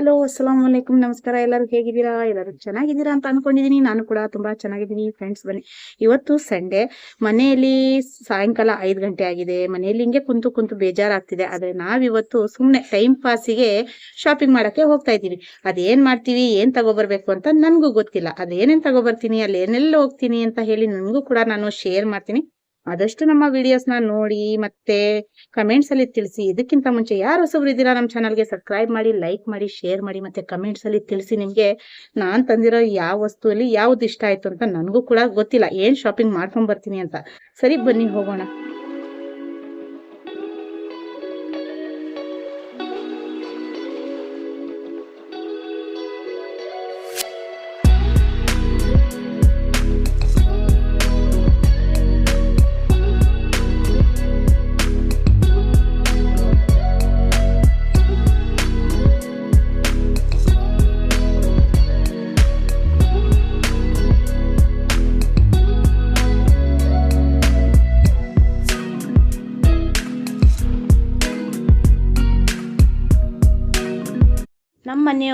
Hello, ಅಸ್ಸಲಾಮ್ ವಲೈಕುಮ್ ನಮಸ್ಕಾರ. ಎಲ್ಲರೂ ಹೇಗಿದ್ದೀರಾ? ಎಲ್ಲರೂ ಚೆನ್ನಾಗಿದ್ದೀರಾ ಅಂತ ಅನ್ಕೊಂಡಿದ್ದೀನಿ. ನಾನು ಕೂಡ ತುಂಬಾ ಚೆನ್ನಾಗಿದ್ದೀನಿ ಫ್ರೆಂಡ್ಸ್ ಬನ್ನಿ. ಇವತ್ತು ಸಂಡೇ. ಮನೆಯಲ್ಲಿ ಸಾಯಂಕಾಲ ಐದು ಗಂಟೆ ಆಗಿದೆ. ಮನೆಯಲ್ಲಿ ಹಿಂಗೆ ಕುಂತು ಕುಂತು ಬೇಜಾರಾಗ್ತಿದೆ. ಆದ್ರೆ ನಾವಿವತ್ತು ಸುಮ್ಮನೆ ಟೈಮ್ ಪಾಸಿಗೆ ಶಾಪಿಂಗ್ ಮಾಡಕ್ಕೆ ಹೋಗ್ತಾ ಇದ್ದೀವಿ. ಅದೇನ್ ಮಾಡ್ತೀವಿ? ಏನ್ ತಗೋಬರ್ಬೇಕು ಅಂತ ನನ್ಗೂ ಗೊತ್ತಿಲ್ಲ. ಅದೇನೇನ್ ತಗೋಬರ್ತೀನಿ? ಅಲ್ಲಿ ಏನೆಲ್ಲ ಹೋಗ್ತೀನಿ ಅಂತ ಹೇಳಿ ನನ್ಗೂ ಕೂಡ ನಾನು ಶೇರ್ ಮಾಡ್ತೀನಿ. ಆದಷ್ಟು ನಮ್ಮ ವಿಡಿಯೋಸ್ನ ನೋಡಿ, ಮತ್ತೆ ಕಮೆಂಟ್ಸ್ ಅಲ್ಲಿ ತಿಳಿಸಿ. ಇದಕ್ಕಿಂತ ಮುಂಚೆ ಯಾರು ಹೊಸಬ್ರು ಇದ್ದೀರಾ ನಮ್ಮ ಚಾನಲ್ಗೆ ಸಬ್ಸ್ಕ್ರೈಬ್ ಮಾಡಿ ಲೈಕ್ ಮಾಡಿ ಶೇರ್ ಮಾಡಿ, ಮತ್ತೆ ಕಮೆಂಟ್ಸ್ ಅಲ್ಲಿ ತಿಳಿಸಿ ನಿಮ್ಗೆ ನಾನ್ ತಂದಿರೋ ಯಾವ ವಸ್ತುವಲ್ಲಿ ಯಾವ್ದು ಇಷ್ಟ ಆಯ್ತು ಅಂತ ನನಗೂ ಕೂಡ ಗೊತ್ತಿಲ್ಲ. ಏನ್ ಶಾಪಿಂಗ್ ಮಾಡ್ಕೊಂಡ್ ಬರ್ತೀನಿ ಅಂತ. ಸರಿ, ಬನ್ನಿ ಹೋಗೋಣ.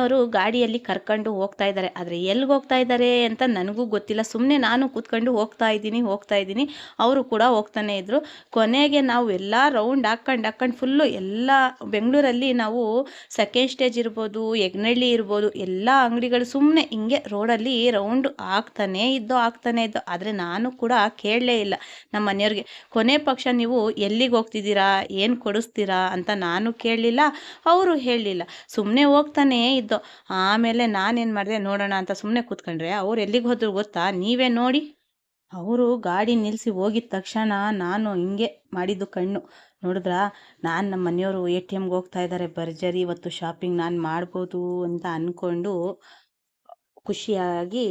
ಮನೆಯವರು ಗಾಡಿಯಲ್ಲಿ ಕರ್ಕೊಂಡು ಹೋಗ್ತಾ ಇದ್ದಾರೆ. ಆದರೆ ಎಲ್ಲಿಗೆ ಹೋಗ್ತಾ ಇದ್ದಾರೆ ಅಂತ ನನಗೂ ಗೊತ್ತಿಲ್ಲ. ಸುಮ್ಮನೆ ನಾನು ಕೂತ್ಕೊಂಡು ಹೋಗ್ತಾ ಇದ್ದೀನಿ ಹೋಗ್ತಾ ಇದ್ದೀನಿ. ಅವರು ಕೂಡ ಹೋಗ್ತಾನೆ ಇದ್ದರು ಕೊನೆಗೆ ನಾವು ಎಲ್ಲ ರೌಂಡ್ ಹಾಕ್ಕೊಂಡು ಹಾಕ್ಕೊಂಡು ಫುಲ್ಲು ಎಲ್ಲ ಬೆಂಗಳೂರಲ್ಲಿ ನಾವು ಸೆಕೆಂಡ್ ಸ್ಟೇಜ್ ಇರ್ಬೋದು ಯಗ್ನಳ್ಳಿ ಇರ್ಬೋದು, ಎಲ್ಲ ಅಂಗಡಿಗಳು ಸುಮ್ಮನೆ ಹಿಂಗೆ ರೋಡಲ್ಲಿ ರೌಂಡ್ ಆಗ್ತಾನೆ ಇದ್ದೋ ಆಗ್ತಾನೆ ಇದ್ದೋ. ಆದರೆ ನಾನು ಕೂಡ ಕೇಳಲೇ ಇಲ್ಲ ನಮ್ಮ ಮನೆಯವ್ರಿಗೆ. ಕೊನೆ ಪಕ್ಷ ನೀವು ಎಲ್ಲಿಗೆ ಹೋಗ್ತಿದ್ದೀರಾ, ಏನು ಕೊಡಿಸ್ತೀರಾ ಅಂತ ನಾನು ಕೇಳಲಿಲ್ಲ, ಅವರು ಹೇಳಲಿಲ್ಲ ಸುಮ್ಮನೆ ಹೋಗ್ತಾನೆ ಇದ್ದೋ ಆಮೇಲೆ ನಾನೇನು ಮಾಡಿದೆ, ನೋಡೋಣ ಅಂತ ಸುಮ್ಮನೆ ಕೂತ್ಕೊಂಡ್ರೆ ಅವ್ರು ಎಲ್ಲಿಗೆ ಹೋದ್ರು ಗೊತ್ತಾ? ನೀವೇ ನೋಡಿ. ಅವರು ಗಾಡಿ ನಿಲ್ಲಿಸಿ ಹೋಗಿದ ತಕ್ಷಣ ನಾನು ಹಿಂಗೆ ಮಾಡಿದ್ದು ಕಣ್ಣು. ನೋಡಿದ್ರಾ? ನಾನು ನಮ್ಮ ಮನೆಯವರು ಎ ಟಿ ಎಮ್ಗೆ ಹೋಗ್ತಾ ಇದ್ದಾರೆ ಭರ್ಜರಿ ಇವತ್ತು ಶಾಪಿಂಗ್ ನಾನು ಮಾಡ್ಬೋದು ಅಂತ ಅಂದ್ಕೊಂಡು ಖುಷಿಯಾಗಿ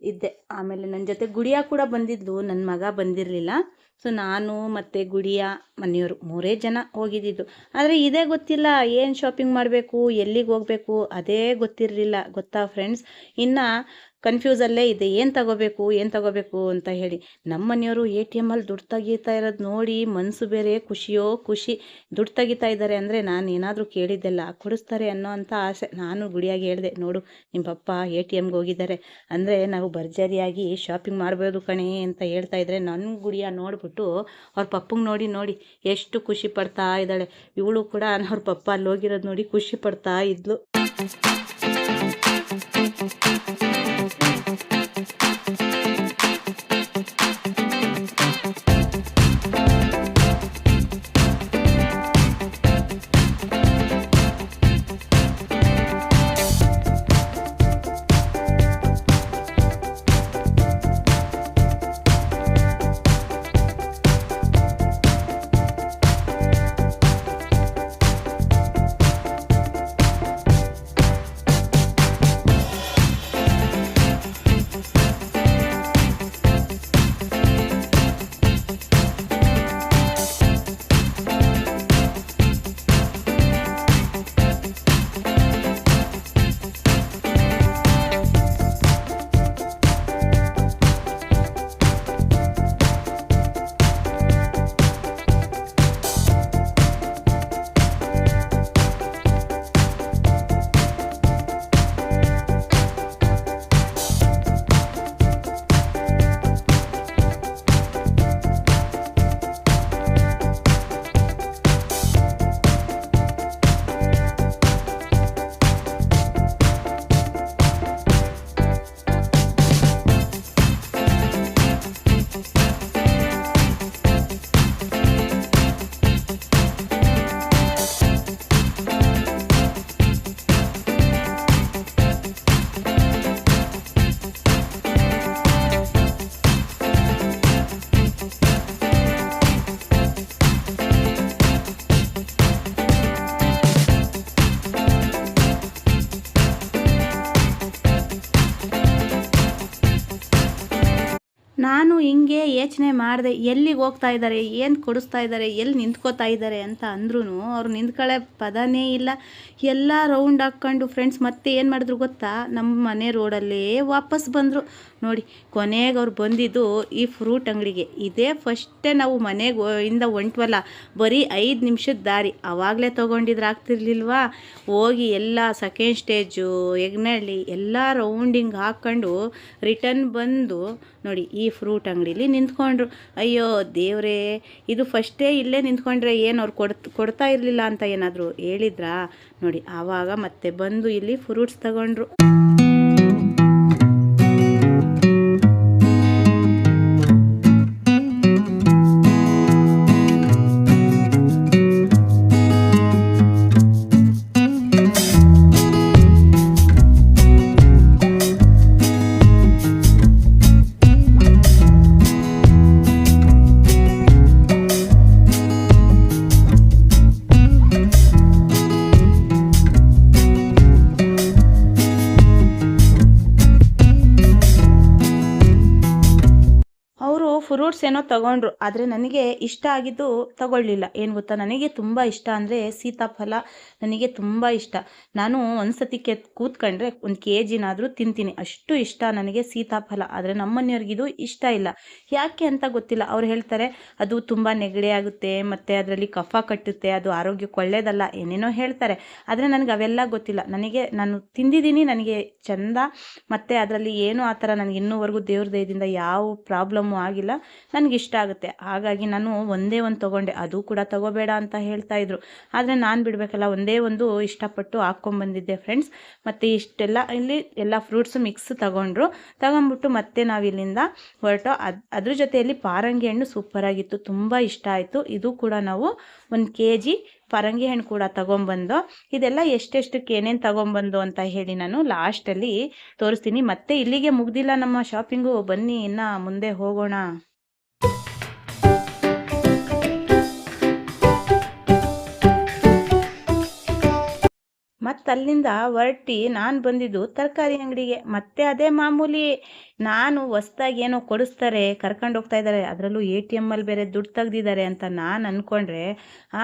ಇದ್ದೆ. ಆಮೇಲೆ ನನ್ನ ಜೊತೆ ಗುಡಿಯ ಕೂಡ ಬಂದಿದ್ಲು ನನ್ನ ಮಗ ಬಂದಿರಲಿಲ್ಲ. ಸೊ ನಾನು ಮತ್ತು ಗುಡಿಯ ಮನೆಯವರು ಮೂರೇ ಜನ ಹೋಗಿದ್ದಿದ್ದು. ಆದರೆ ಇದೇ ಗೊತ್ತಿಲ್ಲ, ಏನು ಶಾಪಿಂಗ್ ಮಾಡಬೇಕು, ಎಲ್ಲಿಗೆ ಹೋಗಬೇಕು, ಅದೇ ಗೊತ್ತಿರಲಿಲ್ಲ. ಗೊತ್ತಾ ಫ್ರೆಂಡ್ಸ್ ಇನ್ನು ಕನ್ಫ್ಯೂಸಲ್ಲೇ ಇದೆ, ಏನು ತಗೋಬೇಕು ಏನು ತಗೋಬೇಕು ಅಂತ ಹೇಳಿ. ನಮ್ಮ ಮನೆಯವರು ಎ ಟಿ ಎಮ್ಮಲ್ಲಿ ದುಡ್ಡು ತೆಗೀತಾ ಇರೋದು ನೋಡಿ ಮನಸ್ಸು ಬೇರೆ, ಖುಷಿಯೋ ಖುಷಿ. ದುಡ್ಡು ತೆಗಿತಾ ಇದ್ದಾರೆ ಅಂದರೆ ನಾನು ಏನಾದರೂ ಕೇಳಿದ್ದೆಲ್ಲ ಕೊಡಿಸ್ತಾರೆ ಅನ್ನೋ ಅಂಥ ಆಸೆ. ನಾನು ಗುಡಿಯಾಗಿ ಹೇಳಿದೆ, ನೋಡು ನಿಮ್ಮ ಪಪ್ಪ ಎ ಟಿ ಎಮ್ಗೆ ಹೋಗಿದ್ದಾರೆ. ಅಂದರೆ ನಾವು ಭರ್ಜರಿಯಾಗಿ ಶಾಪಿಂಗ್ ಮಾಡ್ಬೋದು ಕಣೆ ಅಂತ ಹೇಳ್ತಾ ಇದ್ರೆ ನನ್ನ ಗುಡಿಯ ನೋಡಿಬಿಟ್ಟು ಅವ್ರ ಪಪ್ಪಂಗೆ ನೋಡಿ ನೋಡಿ ಎಷ್ಟು ಖುಷಿ ಪಡ್ತಾ ಇದ್ದಾಳೆ. ಇವಳು ಕೂಡ ಅವ್ರ ಪಪ್ಪ ಅಲ್ಲಿ ಹೋಗಿರೋದು ನೋಡಿ ಖುಷಿ ಪಡ್ತಾ ಇದ್ಲು. ನಾನು ಹಿಂಗೆ ಯೋಚನೆ ಮಾಡಿದೆ, ಎಲ್ಲಿಗೆ ಹೋಗ್ತಾ ಇದ್ದಾರೆ ಏನು ಕೊಡಿಸ್ತಾ ಇದ್ದಾರೆ ಎಲ್ಲಿ ನಿಂತ್ಕೋತಾ ಇದ್ದಾರೆ ಅಂತ ಅಂದ್ರೂ ಅವ್ರು ನಿಂತ್ಕೊಳ್ಳೆ ಪದನೇ ಇಲ್ಲ. ಎಲ್ಲ ರೌಂಡ್ ಹಾಕ್ಕೊಂಡು ಫ್ರೆಂಡ್ಸ್ ಮತ್ತೆ ಏನು ಮಾಡಿದ್ರು ಗೊತ್ತಾ? ನಮ್ಮ ಮನೆ ರೋಡಲ್ಲೇ ವಾಪಸ್ ಬಂದರು. ನೋಡಿ, ಕೊನೆಗೆ ಅವ್ರು ಬಂದಿದ್ದು ಈ ಫ್ರೂಟ್ ಅಂಗಡಿಗೆ. ಇದೇ ಫಸ್ಟೇ ನಾವು ಮನೆಗೆ ಇಂದ ಹೊಂಟ್ವಲ್ಲ. ಬರೀ ಐದು ನಿಮಿಷದ ದಾರಿ. ಆವಾಗಲೇ ತೊಗೊಂಡಿದ್ರೆ ಆಗ್ತಿರ್ಲಿಲ್ವಾ? ಹೋಗಿ ಎಲ್ಲ ಸೆಕೆಂಡ್ ಸ್ಟೇಜು ಎಗ್ನಳ್ಳಿ ಎಲ್ಲ ರೌಂಡಿಂಗ್ ಹಾಕ್ಕೊಂಡು ರಿಟರ್ನ್ ಬಂದು, ನೋಡಿ, ಈ ಫ್ರೂಟ್ ಅಂಗಡಿಲಿ ನಿಂತ್ಕೊಂಡ್ರು, ಅಯ್ಯೋ ದೇವರೇ, ಇದು ಫಸ್ಟೇ ಇಲ್ಲೇ ನಿಂತ್ಕೊಂಡ್ರೆ ಏನು ಅವ್ರು ಕೊಡ್ತಾ ಕೊಡ್ತಾ ಇರಲಿಲ್ಲ ಅಂತ ಏನಾದರೂ ಹೇಳಿದ್ರಾ? ನೋಡಿ, ಆವಾಗ ಮತ್ತೆ ಬಂದು ಇಲ್ಲಿ ಫ್ರೂಟ್ಸ್ ತಗೊಂಡ್ರು. ಫ್ರೂಟ್ಸ್ ಏನೋ ತಗೊಂಡ್ರು, ಆದರೆ ನನಗೆ ಇಷ್ಟ ಆಗಿದ್ದು ತಗೊಳ್ಳಿಲ್ಲ. ಏನು ಗೊತ್ತಾ? ನನಗೆ ತುಂಬ ಇಷ್ಟ ಅಂದರೆ ಸೀತಾಫಲ ನನಗೆ ತುಂಬ ಇಷ್ಟ. ನಾನು ಒಂದು ಸತಿ ಕೆ ಕೂತ್ಕೊಂಡ್ರೆ ಒಂದು ಕೆ ಜಿನಾದರೂ ತಿಂತೀನಿ. ಅಷ್ಟು ಇಷ್ಟ ನನಗೆ ಸೀತಾಫಲ. ಆದರೆ ನಮ್ಮನೆಯವ್ರಿಗಿದು ಇಷ್ಟ ಇಲ್ಲ. ಯಾಕೆ ಅಂತ ಗೊತ್ತಿಲ್ಲ. ಅವ್ರು ಹೇಳ್ತಾರೆ, ಅದು ತುಂಬ ನೆಗಡಿ ಆಗುತ್ತೆ, ಮತ್ತು ಅದರಲ್ಲಿ ಕಫ ಕಟ್ಟುತ್ತೆ, ಅದು ಆರೋಗ್ಯಕ್ಕೆ ಒಳ್ಳೆಯದಲ್ಲ ಏನೇನೋ ಹೇಳ್ತಾರೆ. ಆದರೆ ನನಗೆ ಅವೆಲ್ಲ ಗೊತ್ತಿಲ್ಲ. ನನಗೆ, ನಾನು ತಿಂದಿದ್ದೀನಿ, ನನಗೆ ಚಂದ, ಮತ್ತು ಅದರಲ್ಲಿ ಏನು ಆ ಥರ ನನಗೆ ಇನ್ನೂವರೆಗೂ ದೇವ್ರ ದಯದಿಂದ ಯಾವ ಪ್ರಾಬ್ಲಮ್ಮು ಆಗಿಲ್ಲ. ನನಗೆ ಇಷ್ಟ ಆಗುತ್ತೆ. ಹಾಗಾಗಿ ನಾನು ಒಂದೇ ಒಂದು ತೊಗೊಂಡೆ. ಅದು ಕೂಡ ತಗೋಬೇಡ ಅಂತ ಹೇಳ್ತಾ ಇದ್ರು. ಆದರೆ ನಾನು ಬಿಡಬೇಕಲ್ಲ, ಒಂದೇ ಒಂದು ಇಷ್ಟಪಟ್ಟು ಹಾಕ್ಕೊಂಬಂದಿದ್ದೆ ಫ್ರೆಂಡ್ಸ್ ಮತ್ತು ಇಷ್ಟೆಲ್ಲ ಇಲ್ಲಿ ಎಲ್ಲ ಫ್ರೂಟ್ಸು ಮಿಕ್ಸ್ ತಗೊಂಡ್ರು. ತಗೊಂಬಿಟ್ಟು ಮತ್ತೆ ನಾವು ಇಲ್ಲಿಂದ ಹೊರಟು ಅದು, ಅದ್ರ ಜೊತೆಯಲ್ಲಿ ಪಾರಂಗಿ ಹಣ್ಣು ಸೂಪರಾಗಿತ್ತು ತುಂಬ ಇಷ್ಟ ಆಯಿತು. ಇದು ಕೂಡ ನಾವು ಒಂದು ಕೆ ಜಿ ಪರಂಗಿ ಹಣ್ಣು ಕೂಡ ತಗೊಂಬಂದು ಇದೆಲ್ಲ ಎಷ್ಟೆಷ್ಟಕ್ಕೆ ಏನೇನು ತಗೊಂಬಂದು ಅಂತ ಹೇಳಿ ನಾನು ಲಾಸ್ಟಲ್ಲಿ ತೋರಿಸ್ತೀನಿ. ಮತ್ತೆ ಇಲ್ಲಿಗೆ ಮುಗ್ದಿಲ್ಲ ನಮ್ಮ ಶಾಪಿಂಗು ಬನ್ನಿ ಇನ್ನು ಮುಂದೆ ಹೋಗೋಣ. ಮತ್ತು ಅಲ್ಲಿಂದ ಹೊರಟಿ ನಾನು ಬಂದಿದ್ದು ತರಕಾರಿ ಅಂಗಡಿಗೆ. ಮತ್ತೆ ಅದೇ ಮಾಮೂಲಿ ನಾನು ಹೊಸ್ದಾಗಿ ಏನೋ ಕೊಡಿಸ್ತಾರೆ, ಕರ್ಕೊಂಡು ಹೋಗ್ತಾ ಇದ್ದಾರೆ ಅದರಲ್ಲೂ ಎ ಟಿ ಎಮ್ಮಲ್ಲಿ ಬೇರೆ ದುಡ್ಡು ತೆಗ್ದಿದ್ದಾರೆ ಅಂತ ನಾನು ಅಂದ್ಕೊಂಡ್ರೆ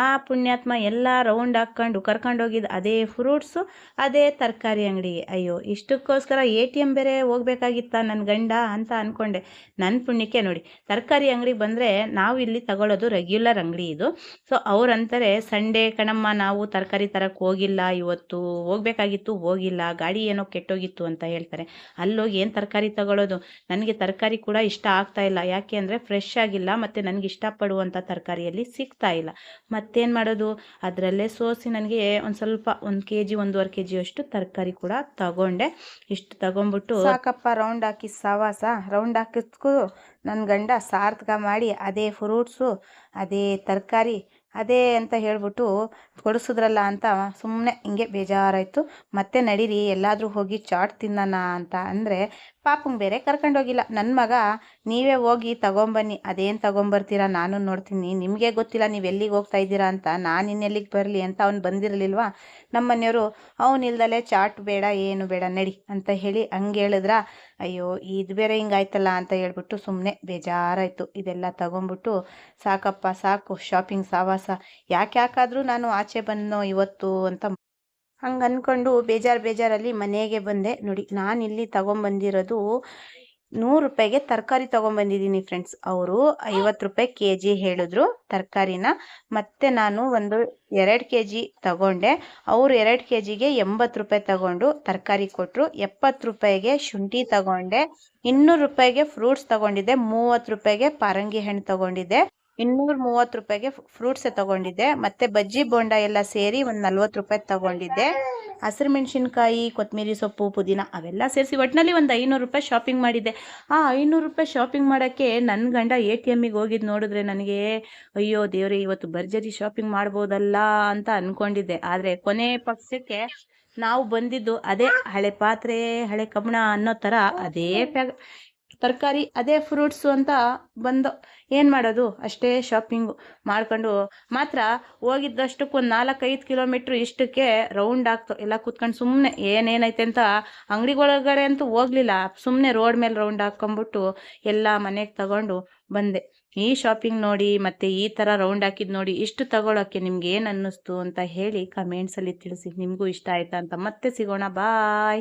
ಆ ಪುಣ್ಯಾತ್ಮ ಎಲ್ಲ ರೌಂಡ್ ಹಾಕ್ಕೊಂಡು ಕರ್ಕೊಂಡು ಹೋಗಿದ್ದು ಅದೇ ಫ್ರೂಟ್ಸು ಅದೇ ತರಕಾರಿ ಅಂಗಡಿಗೆ. ಅಯ್ಯೋ, ಇಷ್ಟಕ್ಕೋಸ್ಕರ ಎ ಟಿ ಎಂ ಬೇರೆ ಹೋಗ್ಬೇಕಾಗಿತ್ತ ನನ್ನ ಗಂಡ ಅಂತ ಅಂದ್ಕೊಂಡೆ ನನ್ನ ಪುಣ್ಯಕ್ಕೆ ನೋಡಿ, ತರಕಾರಿ ಅಂಗಡಿಗೆ ಬಂದರೆ ನಾವು ಇಲ್ಲಿ ತಗೊಳ್ಳೋದು ರೆಗ್ಯುಲರ್ ಅಂಗಡಿ ಇದು. ಸೊ ಅವ್ರಂತಾರೆ ಸಂಡೇ ಕಣಮ್ಮ, ನಾವು ತರಕಾರಿ ತರಕ್ಕೆ ಹೋಗಿಲ್ಲ, ಇವತ್ತು ಹೋಗ್ಬೇಕಾಗಿತ್ತು, ಹೋಗಿಲ್ಲ, ಗಾಡಿ ಏನೋ ಕೆಟ್ಟೋಗಿತ್ತು ಅಂತ ಹೇಳ್ತಾರೆ. ಅಲ್ಲೋಗಿ ಏನು ತರಕಾರಿ ತಗೊಳ್ಳೋದು ನನಗೆ ತರಕಾರಿ ಕೂಡ ಇಷ್ಟ ಆಗ್ತಾ ಇಲ್ಲ. ಯಾಕೆ ಅಂದರೆ ಫ್ರೆಶ್ ಆಗಿಲ್ಲ ಮತ್ತು ನನಗೆ ಇಷ್ಟಪಡುವಂಥ ತರಕಾರಿಯಲ್ಲಿ ಸಿಗ್ತಾ ಇಲ್ಲ. ಮತ್ತೇನು ಮಾಡೋದು? ಅದರಲ್ಲೇ ಸೋಸಿ ನನಗೆ ಒಂದು ಸ್ವಲ್ಪ ಒಂದು ಕೆ ಜಿ ಒಂದೂವರೆ ಕೆ ಜಿಯಷ್ಟು ತರಕಾರಿ ಕೂಡ ತಗೊಂಡೆ. ಇಷ್ಟು ತಗೊಂಬಿಟ್ಟು ಸಾಕಪ್ಪ ರೌಂಡ್ ಹಾಕಿ ಸವಾಸ. ರೌಂಡ್ ಹಾಕಿದ್ಕೂ ನನ್ನ ಗಂಡ ಸಾರ್ಥಕ ಮಾಡಿ, ಅದೇ ಫ್ರೂಟ್ಸು ಅದೇ ತರಕಾರಿ ಅದೇ ಅಂತ ಹೇಳ್ಬಿಟ್ಟು ಕೊಡಿಸಿದ್ರಲ್ಲ ಅಂತ ಸುಮ್ಮನೆ ಹಿಂಗೆ ಬೇಜಾರಾಯಿತು. ಮತ್ತೆ ನಡೀರಿ, ಎಲ್ಲಾದರೂ ಹೋಗಿ ಚಾಟ್ ತಿನ್ನೋಣ ಅಂತ. ಅಂದರೆ ಪಾಪಂಗೆ ಬೇರೆ ಕರ್ಕೊಂಡೋಗಿಲ್ಲ. ನನ್ನ ಮಗ, ನೀವೇ ಹೋಗಿ ತಗೊಂಬನ್ನಿ. ಅದೇನು ತಗೊಂಬರ್ತೀರಾ? ನಾನು ನೋಡ್ತೀನಿ. ನಿಮಗೆ ಗೊತ್ತಿಲ್ಲ, ನೀವು ಎಲ್ಲಿಗೆ ಹೋಗ್ತಾ ಇದ್ದೀರಾ ಅಂತ. ನಾನು ಇನ್ನೆಲ್ಲಿಗೆ ಬರಲಿ ಅಂತ ಅವ್ನು ಬಂದಿರಲಿಲ್ವಾ? ನಮ್ಮ ಮನೆಯವರು ಅವನಿಲ್ದಲೇ ಚಾಟ್ ಬೇಡ, ಏನು ಬೇಡ, ನಡಿ ಅಂತ ಹೇಳಿ ಹಂಗೆ ಹೇಳಿದ್ರ? ಅಯ್ಯೋ, ಇದು ಬೇರೆ ಹಿಂಗಾಯ್ತಲ್ಲ ಅಂತ ಹೇಳ್ಬಿಟ್ಟು ಸುಮ್ಮನೆ ಬೇಜಾರಾಯಿತು. ಇದೆಲ್ಲ ತಗೊಂಬಿಟ್ಟು ಸಾಕಪ್ಪ, ಸಾಕು. ಶಾಪಿಂಗ್ ಸಾವಾಸ. ಯಾಕೆ ಯಾಕಾದರೂ ನಾನು ಆಚೆ ಬನ್ನೋ ಇವತ್ತು ಅಂತ ಹಂಗೆ ಅಂದ್ಕೊಂಡು ಬೇಜಾರು ಬೇಜಾರಲ್ಲಿ ಮನೆಗೆ ಬಂದೆ. ನೋಡಿ, ನಾನಿಲ್ಲಿ ತಗೊಂಬಂದಿರೋದು ನೂರು ರೂಪಾಯಿಗೆ ತರಕಾರಿ ತೊಗೊಂಬಂದಿದ್ದೀನಿ ಫ್ರೆಂಡ್ಸ್. ಅವರು ಐವತ್ತು ರೂಪಾಯಿ ಕೆ ಜಿ ಹೇಳಿದ್ರು ತರಕಾರಿನ. ಮತ್ತೆ ನಾನು ಒಂದು ಎರಡು ಕೆ ಜಿ ತಗೊಂಡೆ. ಅವರು ಎರಡು ಕೆ ಜಿಗೆ ಎಂಬತ್ತು ರೂಪಾಯಿ ತಗೊಂಡು ತರಕಾರಿ ಕೊಟ್ಟರು ಎಪ್ಪತ್ತು ರೂಪಾಯಿಗೆ ಶುಂಠಿ ತಗೊಂಡೆ. ಇನ್ನೂರು ರೂಪಾಯಿಗೆ ಫ್ರೂಟ್ಸ್ ತಗೊಂಡಿದ್ದೆ. ಮೂವತ್ತು ರೂಪಾಯಿಗೆ ಪಾರಂಗಿ ಹಣ್ಣು ತಗೊಂಡಿದ್ದೆ. ಇನ್ನೂರ ಮೂವತ್ತು ರೂಪಾಯಿಗೆ ಫ್ರೂಟ್ಸ್ ತಗೊಂಡಿದ್ದೆ. ಮತ್ತು ಬಜ್ಜಿ ಬೋಂಡ ಎಲ್ಲ ಸೇರಿ ಒಂದು ನಲ್ವತ್ತು ರೂಪಾಯಿ ತಗೊಂಡಿದ್ದೆ. ಹಸಿರು ಮೆಣಸಿನ್ಕಾಯಿ ಕೊತ್ತಂಬರಿ ಸೊಪ್ಪು, ಪುದೀನ ಅವೆಲ್ಲ ಸೇರಿಸಿ ಒಟ್ಟಿನಲ್ಲಿ ಒಂದು ಐನೂರು ರೂಪಾಯಿ ಶಾಪಿಂಗ್ ಮಾಡಿದ್ದೆ. ಆ ಐನೂರು ರೂಪಾಯಿ ಶಾಪಿಂಗ್ ಮಾಡೋಕ್ಕೆ ನನ್ನ ಗಂಡ ಎ ಟಿ ಎಮ್ಮಿಗೆ ಹೋಗಿದ್ದು ನೋಡಿದ್ರೆ ನನಗೆ, ಅಯ್ಯೋ ದೇವ್ರೆ, ಇವತ್ತು ಭರ್ಜರಿ ಶಾಪಿಂಗ್ ಮಾಡ್ಬೋದಲ್ಲ ಅಂತ ಅಂದ್ಕೊಂಡಿದ್ದೆ ಆದರೆ ಕೊನೆ ಪಕ್ಷಕ್ಕೆ ನಾವು ಬಂದಿದ್ದು ಅದೇ ಹಳೆ ಪಾತ್ರೆ, ಹಳೆ ಕಬ್ಬಣ ಅನ್ನೋ ಥರ ಅದೇ ಪ್ಯಾ ತರಕಾರಿ ಅದೇ ಫ್ರೂಟ್ಸು ಅಂತ ಬಂದು ಏನು ಮಾಡೋದು? ಅಷ್ಟೇ ಶಾಪಿಂಗು ಮಾಡ್ಕೊಂಡು ಮಾತ್ರ ಹೋಗಿದ್ದಷ್ಟಕ್ಕೆ ಒಂದು ನಾಲ್ಕೈದು ಕಿಲೋಮೀಟ್ರ್ ಇಷ್ಟಕ್ಕೆ ರೌಂಡ್ ಆಗ್ತು. ಎಲ್ಲ ಕೂತ್ಕೊಂಡು ಸುಮ್ಮನೆ ಏನೇನೈತೆ ಅಂತ ಅಂಗಡಿಗಳೊಳಗಡೆ ಅಂತೂ ಹೋಗ್ಲಿಲ್ಲ. ಸುಮ್ಮನೆ ರೋಡ್ ಮೇಲೆ ರೌಂಡ್ ಹಾಕ್ಕೊಂಬಿಟ್ಟು ಎಲ್ಲ ಮನೆಗೆ ತಗೊಂಡು ಬಂದೆ. ಈ ಶಾಪಿಂಗ್ ನೋಡಿ ಮತ್ತು ಈ ಥರ ರೌಂಡ್ ಹಾಕಿದ್ದು ನೋಡಿ ಇಷ್ಟು ತಗೊಳ್ಳೋಕ್ಕೆ ನಿಮ್ಗೆ ಏನು ಅನ್ನಿಸ್ತು ಅಂತ ಹೇಳಿ ಕಮೆಂಟ್ಸಲ್ಲಿ ತಿಳಿಸಿ. ನಿಮಗೂ ಇಷ್ಟ ಆಯಿತಾ ಅಂತ ಮತ್ತೆ ಸಿಗೋಣ. ಬಾಯ್